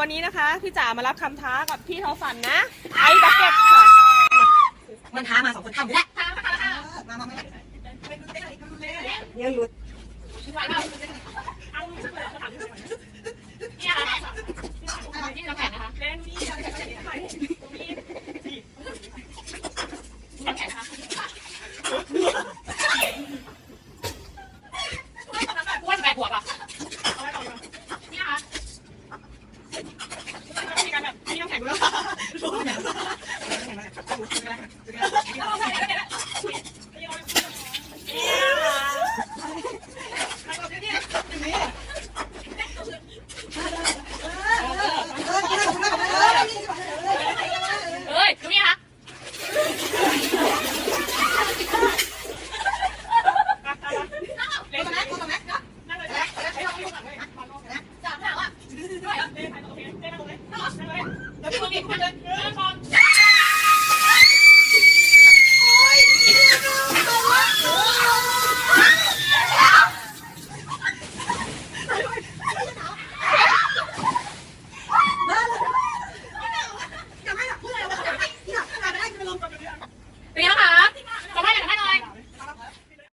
วันนี้นะคะ พี่จ๋ามารับคำท้ากับพี่ทอฝันนะ ไอ้บักเก็ตค่ะ มันท้ามาสองคนทำอยู่แล้วมามามาเดี๋ยวหลุด bro. 我给你们看看